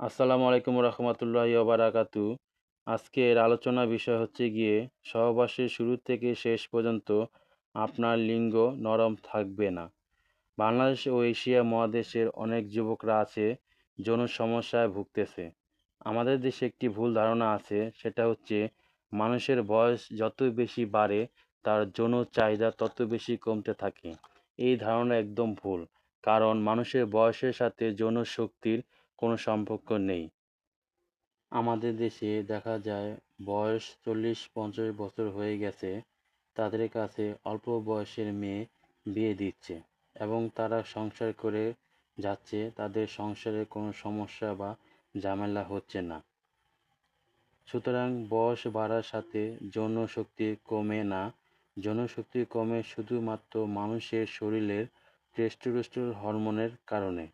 আসসালামু আলাইকুম রহমতুল্লাহি ওবারাকাতু আজকের আলোচনা বিষয় হচ্ছে গিয়ে সহবাসের শুরু থেকে শেষ পর্যন্ত আপনার লিঙ্গ নরম থাকবে না। বাংলাদেশ ও এশিয়া মহাদেশের অনেক যুবকরা আছে যৌন সমস্যায় ভুগতেছে। আমাদের দেশে একটি ভুল ধারণা আছে, সেটা হচ্ছে মানুষের বয়স যত বেশি বাড়ে, তার যৌন চাহিদা তত বেশি কমতে থাকে। এই ধারণা একদম ভুল। কারণ মানুষের বয়সের সাথে যৌন শক্তির কোনো সম্পর্ক নেই। আমাদের দেশে দেখা যায় বয়স চল্লিশ পঞ্চাশ বছর হয়ে গেছে, তাদের কাছে অল্প বয়সের মেয়ে বিয়ে দিচ্ছে এবং তারা সংসার করে যাচ্ছে, তাদের সংসারে কোনো সমস্যা বা ঝামেলা হচ্ছে না। সুতরাং বয়স বাড়ার সাথে যৌন শক্তি কমে না। যৌন শক্তি কমে শুধুমাত্র মানুষের শরীরের টেস্টোস্টেরন হরমোনের কারণে।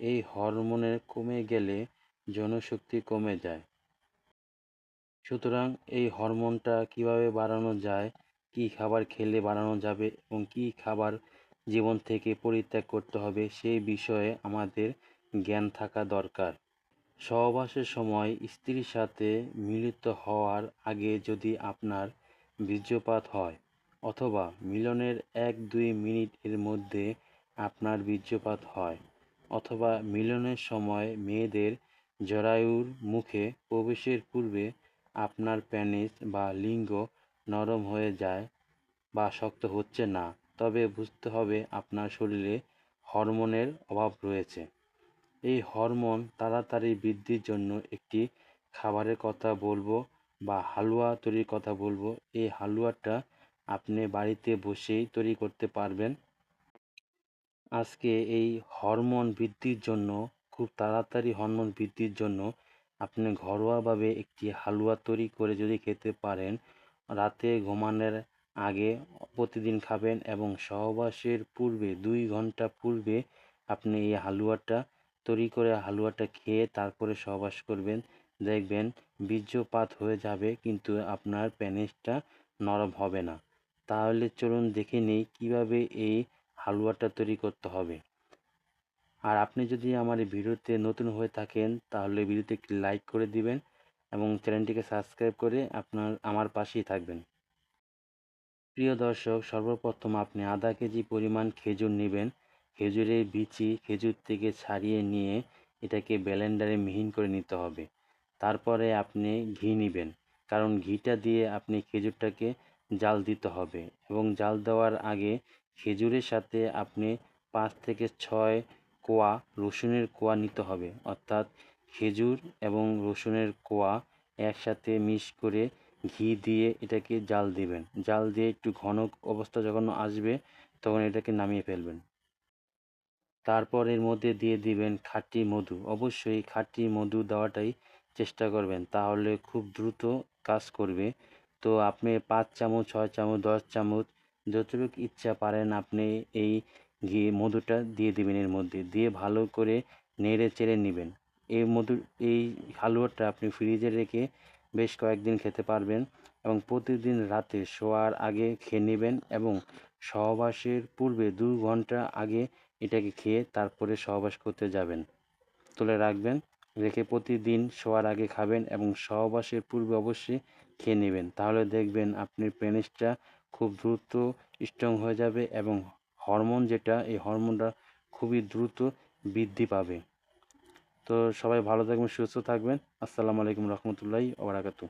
এই হরমোনের কমে গেলে যৌনশক্তি কমে যায়। সুতরাং এই হরমোনটা কীভাবে বাড়ানো যায়, কি খাবার খেলে বাড়ানো যাবে এবং কি খাবার জীবন থেকে পরিত্যাগ করতে হবে সেই বিষয়ে আমাদের জ্ঞান থাকা দরকার। সহবাসের সময় স্ত্রীর সাথে মিলিত হওয়ার আগে যদি আপনার বীর্যপাত হয় অথবা মিলনের এক দুই মিনিটের মধ্যে আপনার বীর্যপাত হয় অথবা মিলনের সময় মেয়েদের জরায়ুর মুখে প্রবেশের পূর্বে আপনার প্যানিস বা লিঙ্গ নরম হয়ে যায় বা শক্ত হচ্ছে না। তবে বুঝতে হবে আপনার শরীরে হরমোনের অভাব রয়েছে। এই হরমোন তাড়াতাড়ি বৃদ্ধির জন্য একটি খাবারের কথা বলব বা হালুয়া তৈরির কথা বলব। এই হালুয়াটা আপনি বাড়িতে বসেই তৈরি করতে পারবেন। আজকে এই হরমোন বৃদ্ধির জন্য, খুব তাড়াতাড়ি হরমোন বৃদ্ধির জন্য আপনি ঘরোয়াভাবে একটি হালুয়া তৈরি করে যদি খেতে পারেন, রাতে ঘুমানোর আগে প্রতিদিন খাবেন এবং সহবাসের পূর্বে দুই ঘণ্টা পূর্বে আপনি এই হালুয়াটা তৈরি করে হালুয়াটা খেয়ে তারপরে সহবাস করবেন। দেখবেন বীর্যপাত হয়ে যাবে, কিন্তু আপনার প্যানিসটা নরম হবে না। তাহলে চলুন দেখে নিই কীভাবে এই হালুয়াটা তৈরি করতে হবে। আর আপনি যদি আমার এই ভিডিওতে নতুন হয়ে থাকেন, তাহলে ভিডিওতে একটি লাইক করে দিবেন এবং চ্যানেলটিকে সাবস্ক্রাইব করে আপনার, আমার পাশেই থাকবেন। প্রিয় দর্শক, সর্বপ্রথম আপনি আধা কেজি পরিমাণ খেজুর নেবেন। খেজুরের বিচি খেজুর থেকে ছাড়িয়ে নিয়ে এটাকে ব্লেন্ডারে মিহিন করে নিতে হবে। তারপরে আপনি ঘি নেবেন, কারণ ঘিটা দিয়ে আপনি খেজুরটাকে জাল দিতে হবে এবং জাল দেওয়ার আগে খেজুরের সাথে আপনি পাঁচ থেকে ছয় কোয়া রসুনের কোয়া নিতে হবে। অর্থাৎ খেজুর এবং রসুনের কোয়া একসাথে মিশ করে ঘি দিয়ে এটাকে জাল দিবেন। জাল দিয়ে একটু ঘন অবস্থা যখন আসবে, তখন এটাকে নামিয়ে ফেলবেন। তারপর এর মধ্যে দিয়ে দিবেন খাঁটি মধু। অবশ্যই খাঁটি মধু দেওয়াটাই চেষ্টা করবেন, তাহলে খুব দ্রুত কাজ করবে। তো আপনি পাঁচ চামচ, ছয় চামচ, দশ চামচ যতটুকু ইচ্ছা পারেন আপনি এই ঘি মধুটা দিয়ে দেবেন এর মধ্যে। দিয়ে ভালো করে নেড়ে চেড়ে নেবেন। এই মধু, এই হালুয়াটা আপনি ফ্রিজে রেখে বেশ কয়েকদিন খেতে পারবেন এবং প্রতিদিন রাতে শোয়ার আগে খেয়ে নেবেন এবং সহবাসের পূর্বে দু ঘণ্টা আগে এটাকে খেয়ে তারপরে সহবাস করতে যাবেন। তুলে রাখবেন, রেখে প্রতিদিন শোয়ার আগে খাবেন এবং সহবাসের পূর্বে অবশ্যই খেয়ে নেবেন। তাহলে দেখবেন আপনি পেনিসটা খুব দ্রুত স্ট্রং হয়ে যাবে এবং হরমোন যেটা, এই হরমোনটা খুবই দ্রুত বৃদ্ধি পাবে। তো সবাই ভালো থাকবেন, সুস্থ থাকবেন। আসসালামু আলাইকুম রহমতুল্লাহি ওবরাকাতু